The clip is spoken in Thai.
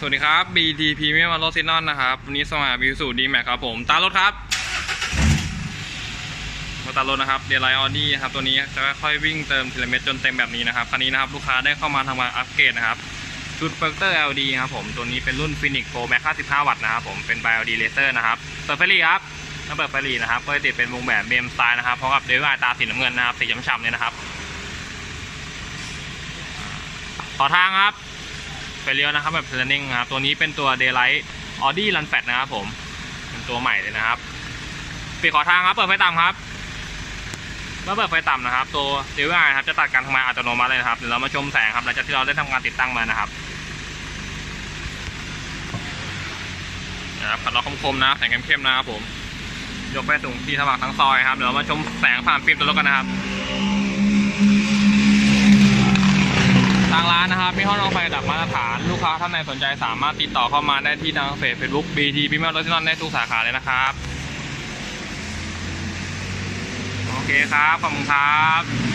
สวัสดีครับ BT Premium Auto s i n o n นะครับ วันนี้สมาบิวสูดีแม็กครับผม ตารถครับ มาตารถนะครับ เดลไลออดี้ครับ ตัวนี้จะค่อยๆวิ่งเติมทีละเม็ดจนเต็มแบบนี้นะครับ คันนี้นะครับ ลูกค้าได้เข้ามาทำการอัปเกรดนะครับ ชุดเฟอร์เตอร์ LD ครับผม ตัวนี้เป็นรุ่น Phoenix Pro Max 55 วัตต์นะครับผม เป็น Bio LD Laser นะครับเปิดไฟหลีครับถ้าเปิดไฟหลีนะครับ ก็จะติดเป็นวงแบบเบมสไตล์นะครับ พร้อมกับเดลไลตาสีน้ำเงินนะครับ สีช้ำๆเนี่ยนะครับ ขอทางครับ ไปเลี้ยวนะครับแบบ planning นะครับตัวนี้เป็นตัว daylight audi run fat นะครับผมเป็นตัวใหม่เลยนะครับปิดขอทางครับเปิดไฟต่ำครับเมื่อเปิดไฟต่ำนะครับ ตัว DVI ครับจะตัดการทำงานอัตโนมัติเลยนะครับเดี๋ยวเรามาชมแสงครับหลังจากที่เราได้ทำการติดตั้งมานะครับนะครับขัดล้อคมๆนะแสงเข้มๆนะครับผมยกไปสูงที่สว่างทั้งซอยครับเดี๋ยวเรามาชมแสงผ่านฟิล์มตัวรถกันนะครับ ร้านนะครับมีห้องนอนไฟรดับมาตรฐานลูกค้าท่านใดสนใจสามารถติดต่อเข้ามาได้ที่ทางเฟซเฟซบุ๊ก BT พิมพ์รถที่นอนได้ทุกสาขาเลยนะครับ โอเคครับ ขอบคุณครับ